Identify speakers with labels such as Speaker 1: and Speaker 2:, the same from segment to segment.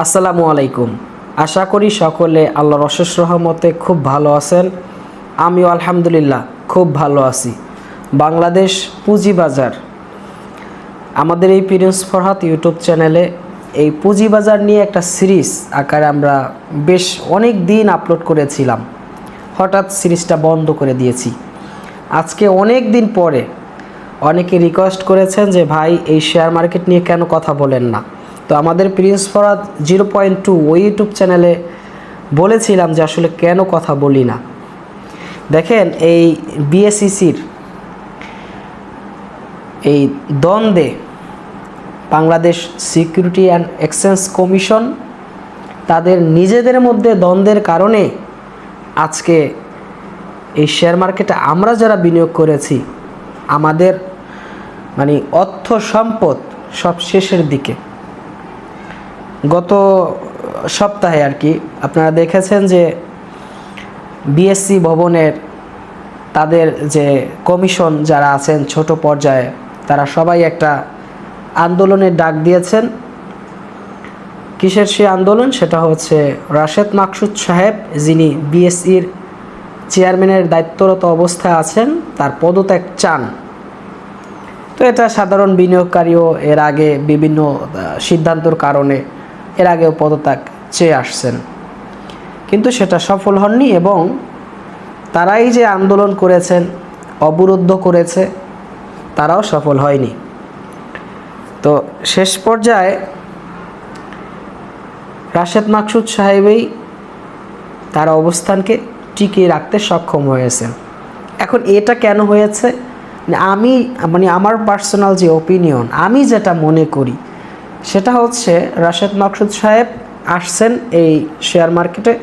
Speaker 1: আসসালামু আলাইকুম। আশা করি সকলে আল্লাহর অশেষ রহমতে খুব ভালো আছেন। আমিও আলহামদুলিল্লাহ খুব ভালো আছি। বাংলাদেশ পুঁজিবাজার আমাদের এই পিরিয়ন্স ফরহাত ইউটিউব চ্যানেলে এই পুঁজিবাজার নিয়ে একটা সিরিজ আকারে আমরা বেশ অনেক দিন আপলোড করেছিলাম। হঠাৎ সিরিজটা বন্ধ করে দিয়েছি। আজকে অনেক দিন পরে অনেকে রিকোয়েস্ট করেছেন যে, ভাই, এই শেয়ার মার্কেট নিয়ে কেন কথা বলেন না? তো আমাদের Prince Farhad zero point two ওই ইউটিউব চ্যানেলে বলেছিলাম যে আসলে কেন কথা বলি না। দেখেন এই বিএসইসির এই দ্বন্দ্বে Bangladesh security and exchange commission তাদের নিজেদের মধ্যে দ্বন্দ্বের কারণে আজকে এই শেয়ার মার্কেটে আমরা যারা বিনিয়োগ করেছি, আমাদের মানে অর্থ সম্পদ সব শেষের দিকে। গত সপ্তাহে আর কি আপনারা দেখেছেন যে বিএসসি ভবনের তাদের যে কমিশন যারা আছেন ছোট পর্যায়ে, তারা সবাই একটা আন্দোলনের ডাক দিয়েছেন। কিসের সেই আন্দোলন? সেটা হচ্ছে রাশেদ মাকসুদ সাহেব, যিনি বিএসসির চেয়ারম্যানের দায়িত্বরত অবস্থায় আছেন, তার পদত্যাগ চান। তো এটা সাধারণ বিনিয়োগকারীও এর আগে বিভিন্ন সিদ্ধান্তর কারণে এর আগেও পদত্যাগ চেয়ে আসছেন। কিন্তু সেটা সফল হননি এবং তারাই যে আন্দোলন করেছেন, অবরুদ্ধ করেছে, তারাও সফল হয়নি। তো শেষ পর্যায়ে রাশেদ মাকসুদ সাহেবই তার অবস্থানকে টিকিয়ে রাখতে সক্ষম হয়েছেন। এখন এটা কেন হয়েছে? মানে আমি মানে আমার পার্সোনাল যে ওপিনিয়ন আমি যেটা মনে করি সেটা হচ্ছে রাশেদ মাকসুদ সাহেব আসছেন এই শেয়ার মার্কেটে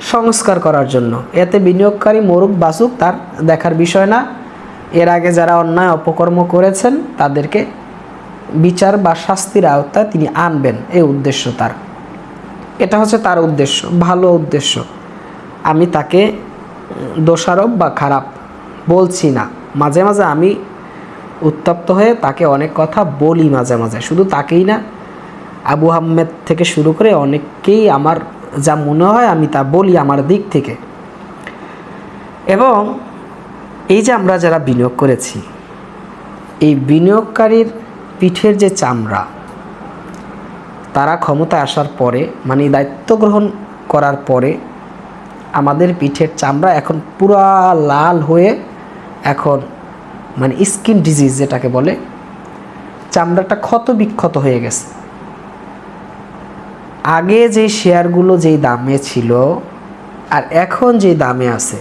Speaker 1: সংস্কার করার জন্য। এতে বিনিয়োগকারী মরুক বাসুক তার দেখার বিষয় না। এর আগে যারা অন্যায় অপকর্ম করেছেন, তাদেরকে বিচার বা শাস্তির আওতায় তিনি আনবেন। এই উদ্দেশ্য তার। এটা হচ্ছে তার উদ্দেশ্য, ভালো উদ্দেশ্য। আমি তাকে দোষারোপ বা খারাপ বলছি না। মাঝে মাঝে আমি উত্তপ্ত হয়ে তাকে অনেক কথা বলি মাঝে মাঝে। শুধু তাকেই না, আবু আহমেদ থেকে শুরু করে অনেককেই আমার যা মনে হয় আমি তা বলি আমার দিক থেকে। এবং এই যে আমরা যারা বিনিয়োগ করেছি, এই বিনিয়োগকারীর পিঠের যে চামড়া, তারা ক্ষমতা আসার পরে মানে দায়িত্ব গ্রহণ করার পরে, আমাদের পিঠের চামড়া এখন পুরা লাল হয়ে এখন মানে স্কিন ডিজিজ যেটাকে বলে, চামড়াটা ক্ষত বিক্ষত হয়ে গেছে। আগে যে শেয়ারগুলো যেই দামে ছিল, আর এখন যে দামে আছে,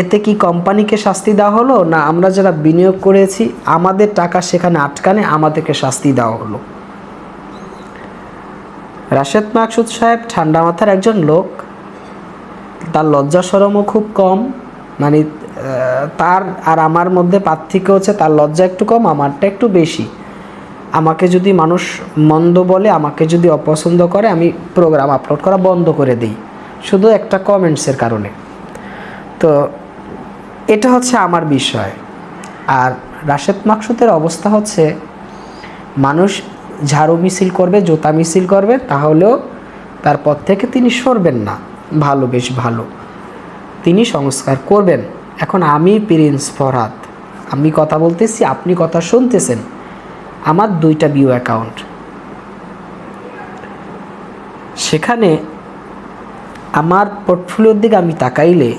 Speaker 1: এতে কি কোম্পানিকে শাস্তি দেওয়া হলো? না, আমরা যারা বিনিয়োগ করেছি, আমাদের টাকা সেখানে আটকানে আমাদেরকে শাস্তি দেওয়া হলো। রাশেদ মাকসুদ সাহেব ঠান্ডা মাথার একজন লোক, তার লজ্জা সরমও খুব কম মানে তার আর আমার মধ্যে পার্থক্য হচ্ছে তার লজ্জা একটু কম, আমারটা একটু বেশি। আমাকে যদি মানুষ মন্দ বলে, আমাকে যদি অপছন্দ করে, আমি প্রোগ্রাম আপলোড করা বন্ধ করে দিই। শুধু একটা কমেন্টসের কারণে। তো এটা হচ্ছে আমার বিষয়। আর রাশেদ মাকসুদের অবস্থা হচ্ছে, মানুষ ঝাড়ু মিছিল করবে, জুতা মিছিল করবে, তাহলেও তারপর থেকে তিনি সরবেন না। ভালো, বেশ ভালো। তিনি সংস্কার করবেন। এখন আমি প্রিন্স ফরহাদ। আমি কথা বলতেছি, আপনি কথা শুনতেছেন। আমার দুইটা বিও অ্যাকাউন্ট সেখানে আমার পোর্টফোলিওর দিকে আমি তাকাইলে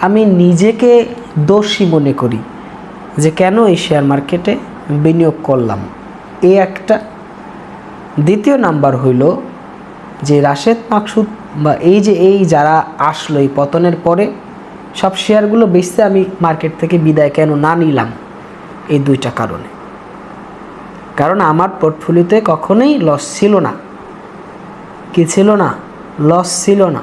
Speaker 1: আমি নিজেকে দোষী মনে করি যে কেন এই শেয়ার মার্কেটে বিনিয়োগ করলাম। এ একটা। দ্বিতীয় নাম্বার হইল যে রাশেদ মাকসুদ বা এই যে এই যারা আসলো এই পতনের পরে সব শেয়ারগুলো বেচতে আমি মার্কেট থেকে বিদায় কেন না নিলাম? এই দুইটা কারণে। কারণ আমার পোর্টফোলিওতে কখনোই লস ছিল না। কি ছিল না? লস ছিল না।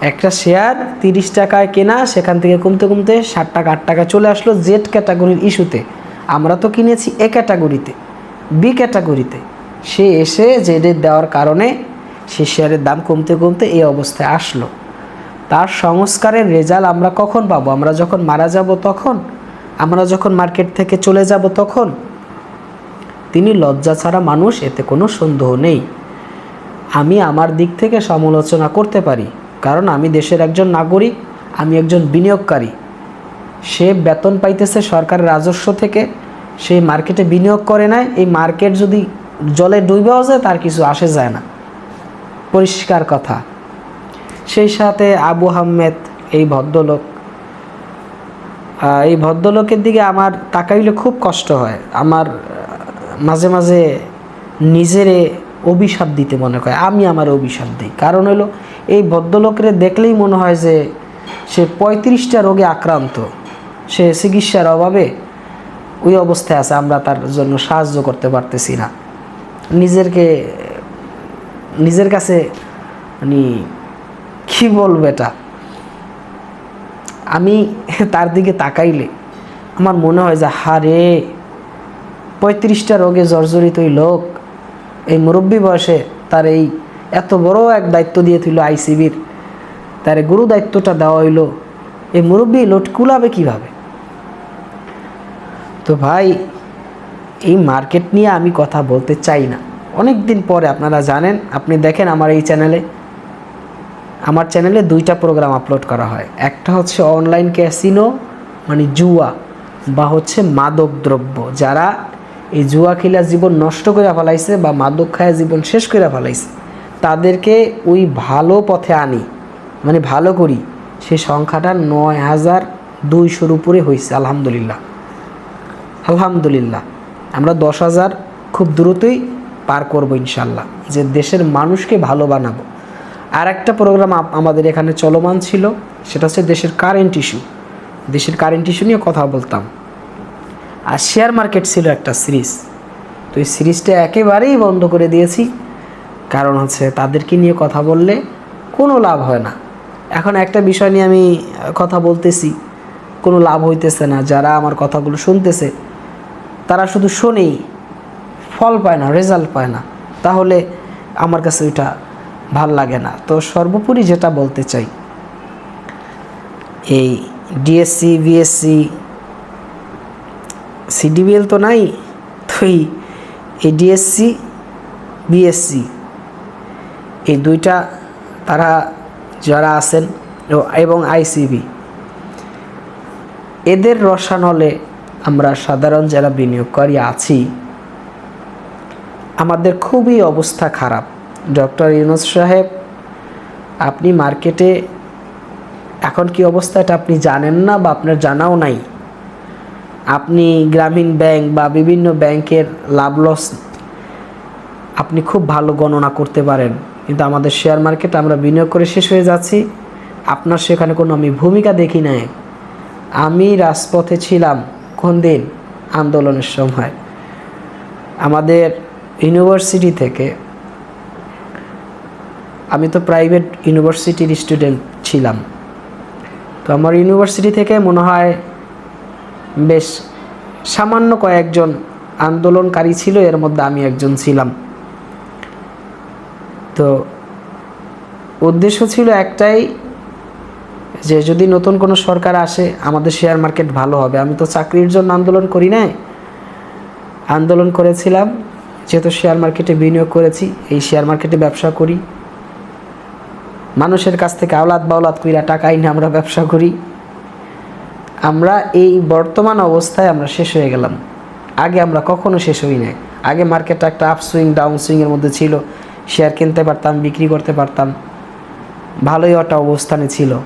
Speaker 1: একটা শেয়ার তিরিশ টাকায় কেনা, সেখান থেকে কমতে কমতে ষাট টাকা, আট টাকা চলে আসলো জেড ক্যাটাগরির ইস্যুতে আমরা তো কিনেছি এ ক্যাটাগরিতে বি ক্যাটাগরিতে সে এসে জেডের দেওয়ার কারণে সে শেয়ারের দাম কমতে কমতে এই অবস্থায় আসলো। তার সংস্কারের রেজাল্ট আমরা কখন পাবো? আমরা যখন মারা যাব তখন? আমরা যখন মার্কেট থেকে চলে যাব তখন? তিনি লজ্জা ছাড়া মানুষ, এতে কোনো সন্দেহ নেই। আমি আমার দিক থেকে সমালোচনা করতে পারি, কারণ আমি দেশের একজন নাগরিক, আমি একজন বিনিয়োগকারী। সে বেতন পাইতেছে সরকারের রাজস্ব থেকে সেই মার্কেটে বিনিয়োগ করে নাই, এই মার্কেট যদি জলে ডুবেও যায়, তার কিছু আসে যায় না। পরিষ্কার কথা। সেই সাথে আবু আহমেদ এই ভদ্রলোক। এই ভদ্রলোকের দিকে আমার তাকাইলে খুব কষ্ট হয়। আমার মাঝে মাঝে নিজেরে অভিশাপ দিতে মনে হয় আমি আমার অভিশাপ দিই। কারণ হলো, এই ভদ্রলোকের দেখলেই মনে হয় যে সে পঁয়ত্রিশটা রোগে আক্রান্ত। সে চিকিৎসার অভাবে ওই অবস্থায় আছে। আমরা তার জন্য সাহায্য করতে পারতেছি না। নিজেরকে, নিজের কাছে মানে কী বলব এটা? আমি তার দিকে তাকাইলে আমার মনে হয় যে, হারে, পঁয়ত্রিশটা রোগে জর্জরিত ওই লোক, এই মুরব্বী বয়সে তার এই এত বড় এক দায়িত্ব দিয়ে তুইল আইসিবির, তার গুরু দায়িত্বটা দেওয়া হইল, এই মুরব্বী লোট কুলাবে কীভাবে? তো ভাই, এই মার্কেট নিয়ে আমি কথা বলতে চাই না। অনেক দিন পরে আপনারা জানেন, আপনি দেখেন আমার এই চ্যানেলে আমার চ্যানেলে দুইটা প্রোগ্রাম আপলোড করা হয়। একটা হচ্ছে অনলাইন ক্যাসিনো মানে জুয়া, বা হচ্ছে মাদক দ্রব্য, যারা এই জুয়া খেলা জীবন নষ্ট করে ফেলাইছে বা মাদক খায় জীবন শেষ করে ফেলাইছে, তাদেরকে ওই ভালো পথে আনি মানে ভালো করি। সেই সংখ্যাটা নয় হাজার দুইশোর উপরে হয়েছে আলহামদুলিল্লাহ। আলহামদুলিল্লাহ। আমরা দশ হাজার খুব দ্রুতই পার করব ইনশাল্লাহ, যে দেশের মানুষকে ভালো বানাবো। আর একটা প্রোগ্রাম আমাদের এখানে চলমান ছিল, সেটা হচ্ছে দেশের কারেন্ট ইস্যু দেশের কারেন্ট ইস্যু নিয়ে কথা বলতাম। আর শেয়ার মার্কেট ছিল একটা সিরিজ তো এই সিরিজটা একেবারেই বন্ধ করে দিয়েছি। কারণ হচ্ছে তাদেরকে নিয়ে কথা বললে কোনো লাভ হয় না। এখন একটা বিষয় নিয়ে আমি কথা বলতেছি। কোনো লাভ হইতেছে না। যারা আমার কথাগুলো শুনতেছে, তারা শুধু শোনেই ফল পায় না রেজাল্ট পায় না। তাহলে আমার কাছে ওইটা ভালো লাগে না। তো সর্বোপরি যেটা বলতে চাই, এই ডিএসসি বিএসসি সিডিবিএল তো নাই, তো এই এই ডিএসসি বিএসসি এই দুইটা তারা যারা আছেন এবং আইসিবি এদের রসানলে আমরা সাধারণ যারা বিনিয়োগকারী আছি, আমাদের খুবই অবস্থা খারাপ। ডক্টর ইউনুস সাহেব, আপনি মার্কেটে এখন কি অবস্থা এটা আপনি জানেন না বা আপনার জানাও নাই? আপনি গ্রামীণ ব্যাংক বা বিভিন্ন ব্যাংকের লাভ লস আপনি খুব ভালো গণনা করতে পারেন, কিন্তু আমাদের শেয়ার মার্কেট আমরা বিনিয়োগ করে শেষ হয়ে যাচ্ছি। আপনার সেখানে কোনো আমি ভূমিকা দেখি নাই। আমি রাজপথে ছিলাম কোন দিন? আন্দোলনের সময়। আমাদের ইউনিভার্সিটি থেকে আমি তো প্রাইভেট ইউনিভার্সিটির স্টুডেন্ট ছিলাম। তো আমার ইউনিভার্সিটি থেকে মনে হয় বেশ সামান্য কয়েকজন আন্দোলনকারী ছিল, এর মধ্যে আমি একজন ছিলাম। তো উদ্দেশ্য ছিল একটাই যে যদি নতুন কোনো সরকার আসে, আমাদের শেয়ার মার্কেট ভালো হবে। আমি তো চাকরির জন্য আন্দোলন করি নাই। আন্দোলন করেছিলাম, যেহেতু শেয়ার মার্কেটে বিনিয়োগ করেছি, এই শেয়ার মার্কেটে ব্যবসা করি। মানুষের কাছ থেকে আওলাদ বাওলাদ কইরা টাকা আইনে আমরা ব্যবসা করি। আমরা এই বর্তমান অবস্থায় আমরা শেষ হয়ে গেলাম। আগে আমরা কখনো শেষ হই নাই। আগে মার্কেটটা একটা আপ সুইং ডাউন সুইংয়ের মধ্যে ছিল। শেয়ার কিনতে পারতাম, বিক্রি করতে পারতাম। ভালোই একটা অবস্থানে ছিল।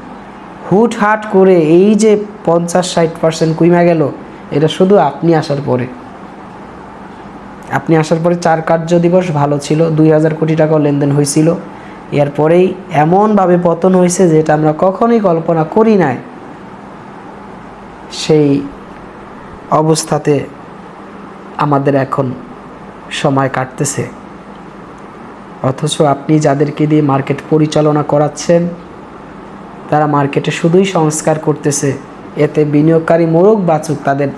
Speaker 1: হুট হাট করে এই যে পঞ্চাশ, ষাট পার্সেন্ট কুইমা গেল, এটা শুধু আপনি আসার পরে। আপনি আসার পরে চার কার্য দিবস ভালো ছিল, দুই হাজার কোটি টাকাও লেনদেন হয়েছিল এরপরেই এমনভাবে পতন হয়েছে যেটা আমরা কখনোই কল্পনা করি নাই। সেই অবস্থাতে আমাদের এখন সময় কাটতেছে। অথচ আপনি যাদেরকে দিয়ে মার্কেট পরিচালনা করাচ্ছেন, তারা মার্কেটে শুধুই সংস্কার করতেছে, এতে বিনিয়োগকারী মোরগ বাঁচুক তাদের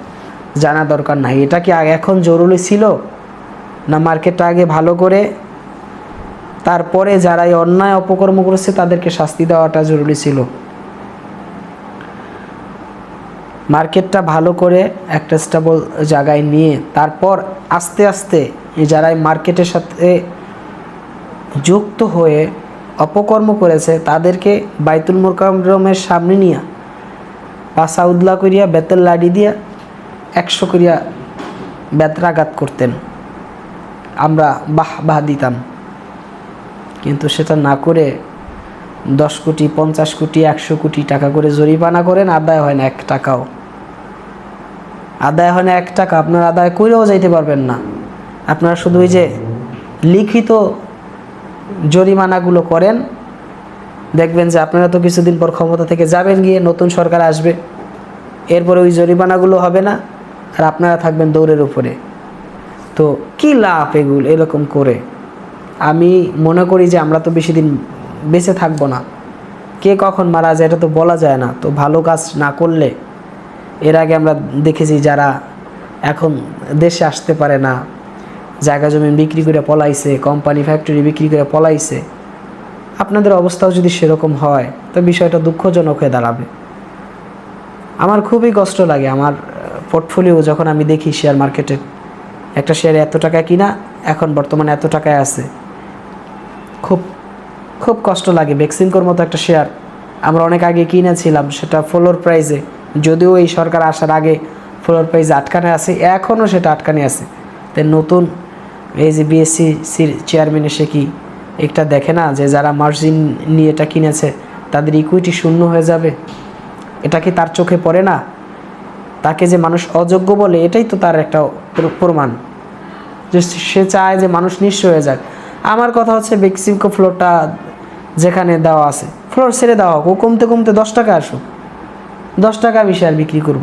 Speaker 1: জানা দরকার নাই। এটা কি এখন জরুরি ছিল? না মার্কেটটা আগে ভালো করে তারপরে যারা এই অন্যায় অপকর্ম করেছে, তাদেরকে শাস্তি দেওয়াটা জরুরি ছিল। মার্কেটটা ভালো করে একটা স্টেবল জায়গায় নিয়ে, তারপর আস্তে আস্তে যারা মার্কেটের সাথে যুক্ত হয়ে অপকর্ম করেছে, তাদেরকে বাইতুল মোকারমের সামনে নিয়ে পাশা উদলা করিয়া বেতের লাডি দিয়া একশো করিয়া বেতরাঘাত করতেন। আমরা বাহ বাহ দিতাম। কিন্তু সেটা না করে দশ কোটি, পঞ্চাশ কোটি, একশো কোটি টাকা করে জরিমানা করেন, আদায় হয় না এক টাকাও। আদায় হয় না এক টাকা, আপনার আদায় করেও যাইতে পারবেন না। আপনারা শুধু ওই যে লিখিত জরিমানাগুলো করেন, দেখবেন যে আপনারা তো কিছুদিন পর ক্ষমতা থেকে যাবেন গিয়ে নতুন সরকার আসবে। এরপরে ওই জরিমানাগুলো হবে না, আর আপনারা থাকবেন দৌড়ের উপরে। তো কী লাভ এগুলো, এরকম করে? আমি মনে করি যে আমরা তো বেশি দিন বেঁচে থাকব না। কে কখন মারা যায় এটা তো বলা যায় না। তো ভালো কাজ না করলে এর আগে আমরা দেখেছি যারা এখন দেশে আসতে পারে না, জায়গা জমি বিক্রি করে পলাইছে কোম্পানি ফ্যাক্টরি বিক্রি করে পলাইছে, আপনাদের অবস্থাও যদি সেরকম হয়, তো বিষয়টা দুঃখজনক হয়ে দাঁড়াবে। আমার খুবই কষ্ট লাগে আমার পোর্টফোলিও যখন আমি দেখি শেয়ার মার্কেটে একটা শেয়ার এত টাকা কিনা, এখন বর্তমানে এত টাকায় আছে। খুব খুব কষ্ট লাগে। বেক্সিমকোর মতো একটা শেয়ার আমরা অনেক আগে কিনেছিলাম, সেটা ফ্লোর প্রাইজে যদিও এই সরকার আসার আগে ফ্লোর প্রাইজে আটকানে আছে, এখনও সেটা আটকানে আছে। তাই নতুন এই যে বিএসসি সির চেয়ারম্যান এসে কি একটা দেখে না যে যারা মার্জিন নিয়ে এটা কিনেছে, তাদের ইকুইটি শূন্য হয়ে যাবে? এটা কি তার চোখে পড়ে না? তাকে যে মানুষ অযোগ্য বলে, এটাই তো তার একটা প্রমাণ। যে সে চায় যে মানুষ নিঃস্ব হয়ে যাক। আমার কথা হচ্ছে বেক্সিমকো ফ্লোরটা যেখানে দেওয়া আছে। ফ্লোর ছেড়ে দেওয়া হোক ও কমতে কমতে দশ টাকা আসুক। দশ টাকা আমি শেয়ার বিক্রি করব।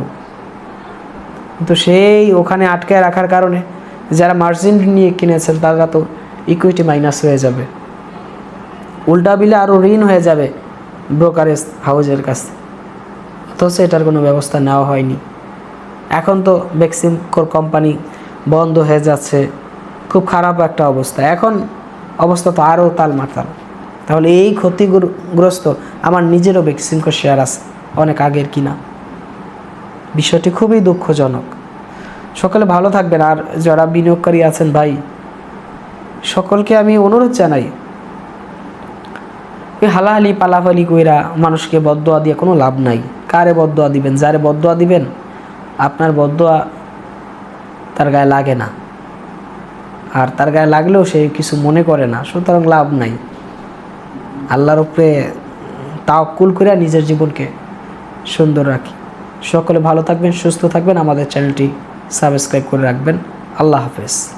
Speaker 1: কিন্তু সেই ওখানে আটকায় রাখার কারণে যারা মার্জিন নিয়ে কিনেছেন তারা তো ইকুইটি মাইনাস হয়ে যাবে। উল্টা বিলে আরও ঋণ হয়ে যাবে ব্রোকারেজ হাউজের কাছে। অথচ এটার কোনো ব্যবস্থা নেওয়া হয়নি। এখন তো ভ্যাকসিন কোম্পানি বন্ধ হয়ে যাচ্ছে। খুব খারাপ একটা অবস্থা। এখন অবস্থা তো আরও তাল মাতাল তাহলে এই ক্ষতিগ্রস্ত আমার নিজেরও ভ্যাকসিনকো শেয়ার আছে, অনেক আগের কিনা। বিষয়টি খুবই দুঃখজনক। সকলে ভালো থাকবেন, আর যারা বিনিয়োগকারী আছেন ভাই, সকলকে আমি অনুরোধ জানাই ওই হালাহালি পালাফালি কইরা মানুষকে বদোয়া দিয়ে কোনো লাভ নাই। কারে বদোয়া দিবেন? যারে বদোয়া দিবেন, আপনার বদোয়া তার গায়ে লাগে না। আর তার গায়ে লাগলেও সে কিছু মনে করে না, সুতরাং লাভ নাই। আল্লাহর উপরে তাওকুল করে নিজের জীবনকে সুন্দর রাখি। সকলে ভালো থাকবেন, সুস্থ থাকবেন। আমাদের চ্যানেলটি সাবস্ক্রাইব করে রাখবেন। আল্লাহ হাফেজ।